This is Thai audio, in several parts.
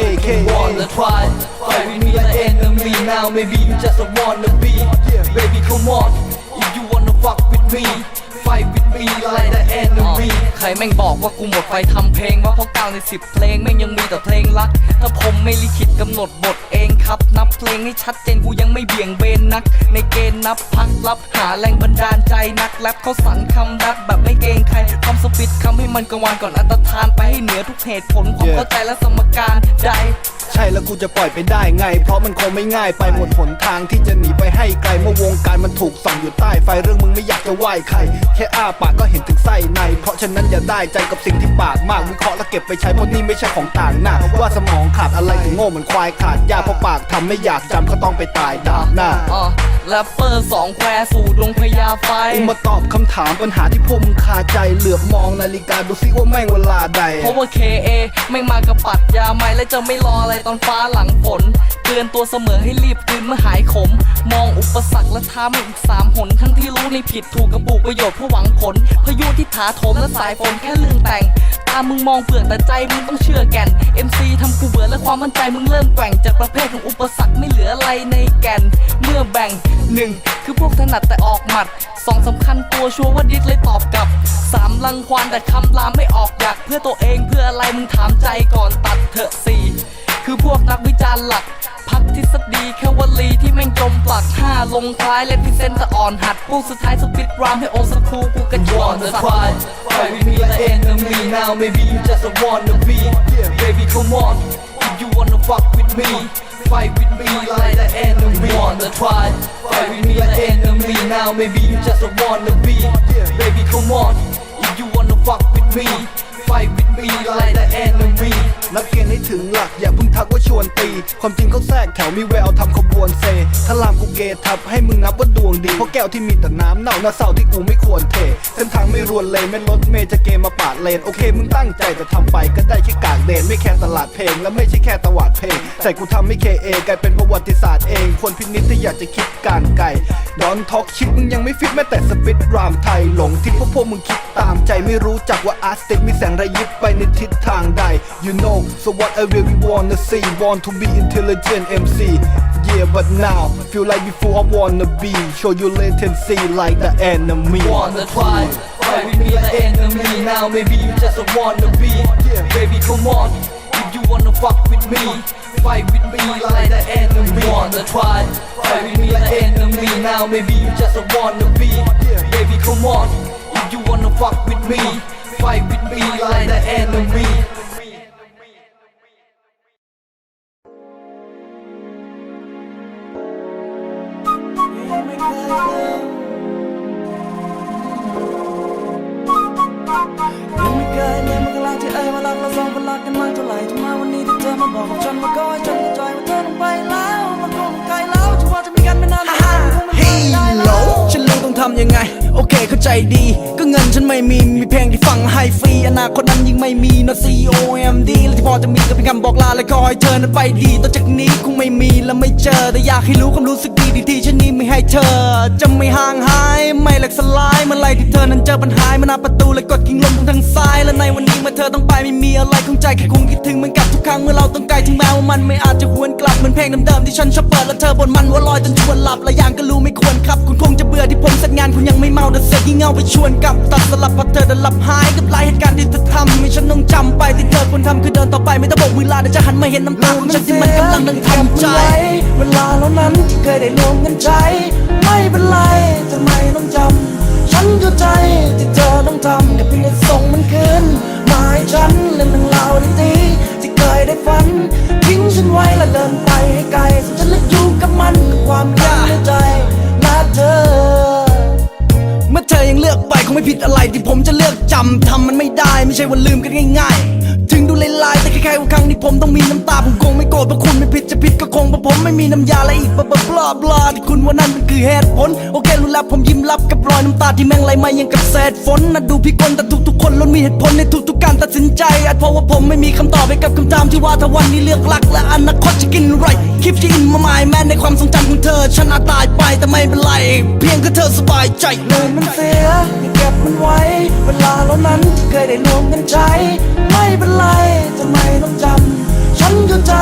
AK wanna try Fight with me like enemy. Now Maybe you just a wanna be. Baby come on If you wanna fuck with me Fight with me like the enemy ใครแม่งบอกว่ากูหมดไฟทำเพลงว่าเพราะเก้าในสิบเพลงแม่งยังมีแต่เพลงรัก ถ้าผมไม่ลิขิตกำหนดบทเองครับ นับเพลงให้ชัดเจนกูยังไม่เบี่ยงเบนนัก ในเกณฑ์นับพักรับหาแรงบันดาลใจนักแรปเขาสั่นคำรักแบบไม่เกรงใครคำสปิดคำให้มันกังวานก่อนอันตรธานไปให้เหนือทุกเหตุผลความ Yeah เข้าใจและสมการใด ใช่แล้วกูจะปล่อยไปได้ไง เพราะมันคงไม่ง่ายไปหมดหนทางที่จะหนีไปให้ไกลเมื่อวงการมันถูกส่องอยู่ใต้ไฟเรื่องมึงไม่อยากจะไหว้ใคร แค่อ้าปากก็เห็นถึงไส้ใน เพราะฉะนั้นอย่าได้ใจกับสิ่งที่ปากมากวิเคราะห์แล้วเก็บไปใช้เพราะนี่ไม่ใช่ของต่างหน้าว่าสมองขาดอะไรถึงโง่เหมือนควายขาดยาเพราะปากทำไม่อยากจำก็ต้องไปตายดาบหน้า อะแรปเปอร์สองแควสู่ดงพญาไฟ กูมาตอบคำถามปัญหาที่พวกมึงคาใจเหลือบมองนาฬิกาดูซิว่าแม่งเวลาใด เพราะว่า KA ไม่มากับปัดยาไหมและจะไม่รออะไรตอนฟ้าหลังฝนเตือนตัวเสมอให้รีบตื่นเมื่อหายขม มองอุปสรรคและท้ามันอีกสามหน ทั้งที่รู้ในผิดถูกกระปุกประโยชน์เพื่อหวังผล พายุที่ถาโถมและสายฝนแค่เรื่องแต่งตามึงมองเปลือกแต่ใจมึงต้องเชื่อแก่น MC ทำกูเบื่อและความมั่นใจมึงเริ่มแกว่งจากประเภทของอุปสรรคไม่เหลืออะไรในแก่น เมื่อแบ่งหนึ่งคือพวกถนัดแต่ออกหมัดสองสำคัญตัวชัวร์ว่าดิสเลยตอบกลับสามลังควานแต่คำลามไม่ออกอยากเพื่อตัวเองเพื่ออะไรมึงถามใจก่อนตัดเถอะสี่ คือพวกนักวิจารณ์หลัก พักทฤษฎีแค่วลีที่แม่งจมปลักห้าลงท้ายและพิเซนต์อ่อนหัดพวกสุดท้ายสปิดรามให้โอสคูกูกระจอนสัก Fight with me like enemy now maybe you just a wanna be baby come on if you wanna fuck with me fight with me like the enemy wanna try fight with me like enemy now maybe you just a wanna be baby come on if you wanna fuck with me fight with me like the enemy นับเกณฑ์ให้ถึงหลักอย่าเพิ่งทักว่าชวนตี ความจริงเขาแทรกแถวมีแววทำขบวนเซถ้าลามกูเกทับให้มึงนับว่าดวงดี เพราะแก้วที่มีแต่น้ำเน่าหน้าเศร้าที่กูไม่ควรเทเส้นทางไม่รวนเลยไม่รถเมย์จะเกมมาปาดเลนโอเคมึงตั้งใจแต่ทำไปก็ได้แค่กากเดนไม่แค่ตลาดเพลงและไม่ใช่แค่ตวาดเพลงแต่กูทำให้เคเอกลายเป็นประวัติศาสตร์เองควรพินิจถ้าอยากจะคิดการไกลดอนท็อกชิปมึงยังไม่ฟิตแม้แต่สปิดรามไทยหลงที่พวกพวกมึงคิดตามใจไม่รู้จักว่าอาร์ติกมีแสงระยิบไปในทิศทางใด you know so what I really wanna see want to be intelligent MC yeah but now feel like before I wanna be. Show you latency like the enemy. Wanna try Fight with me like enemy. Now Maybe you just a wanna be. Baby come on If you wanna fuck with me Fight with me like the enemy. Wanna try Fight with me like enemy. Now Maybe you just a wanna be. Baby come on If you wanna fuck with me Fight with me like the enemy รักกันมาเท่าไหร่ถึงมาวันนี้ที่เธอมาบอกกับฉันว่าก็ให้ฉันเข้าใจว่าเธอต้องไปแล้ว มันคงไกลแล้วจะว่าจะมีกันไม่นานนานคงไม่เฮ้ยได้โหลแล้วฉันรู้ต้องทำยังไง โอเคเข้าใจดี ฉันไม่มี มีเพลงที่ฟังให้ฟรี อนาคตนั้นยิ่งไม่มี not C O M D และที่พอจะมีก็เป็นคำบอกลาและขอให้เธอนั้นไปดี ต่อจากนี้คงไม่มีและไม่เจอ แต่อยากให้รู้ความรู้สึกดีดีที่ฉันนี้ไม่ให้เธอ จะไม่ห่างหาย ไม่หลักสลายเมื่อไรที่เธอนั้นเจอปัญหามาหน้าประตูและกดกิ่งลมตรงทางซ้าย และในวันนี้เมื่อเธอต้องไปไม่มีอะไรคงใจแค่คงคิดถึงเหมือนกับทุกครั้งเมื่อเราต้องไกลถึงแม้ว่ามันไม่อาจจะหวนกลับเหมือนเพลงเดิมๆที่ฉันชอบเปิดและเธอบนมันว่าลอยจนชวนหลับและอย่างก็รู้ไม่ควรครับคุณคง งานคุณยังไม่เมาแต่เสียที่เงาไปชวนกับตัดสลับพอเธอเดินหลับหายกับหลายเหตุการณ์ที่เธอทำให้ฉันต้องจำไปที่เธอควรทำคือเดินต่อไปไม่ต้องโบกมือลาเดี๋ยวจะหันมาเห็นน้ำตาของฉันที่มันกำลังนั่งทำใจ เวลาเหล่านั้นที่เคยได้รวมกันใจไม่เป็นไรทำไมต้องจำฉันเข้าใจที่เธอต้องทำแต่เพียงแต่ส่งมันคืน ลือกไปคงไม่ผิดอะไรที่ผมจะเลือกจำทำมันไม่ได้ ไม่ใช่ว่าลืมกันง่าย ๆ ถึงดูลลายๆแต่แค่ๆว่าครั้งที่ผมต้องมีน้ำตา ผมคงไม่โกรธเพราะคุณไม่ผิดจะผิดก็คงเพราะผมไม่มีน้ำยาและอีกบลาบลาบลาที่คุณว่านั่นมันคือเหตุผล โอเครู้แล้วผมยิ้มรับกับรอยน้ำตาที่แม่งไหลมายังกับเศษฝนนะดูพี่คนแต่ทุกๆคนล้วนมีเหตุผลในทุกๆการตัดสินใจอาจเพราะว่าผมไม่มีคำตอบให้กับคำถามที่ว่าถ้าวันนี้เลือกรักและอนาคตจะกินไรคลิปที่อินมาหมายแม้ในความทรงจำของเธอฉันอาจตายไปแต่ไม่เป็นไรเพียงแค่เธอสบายใจเลืมมันเสีย เวลาเหล่านั้นเคยได้รวมกันใช้ ไม่เป็นไรทำไมต้องจำ ฉันเข้ใจ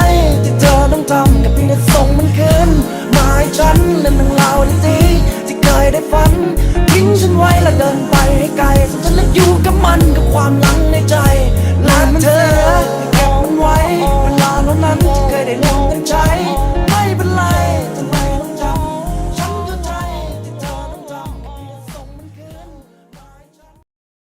ที่เธอต้องทำกับเพียงแต่ส่งมันคืนมาให้ฉันเรื่องเล่าดีที่เคยได้ฝัน ทิ้งฉันไว้และเดินไปให้ไกลส่นฉันและอยู่กับมันกับความหลังในใจและมันเธอ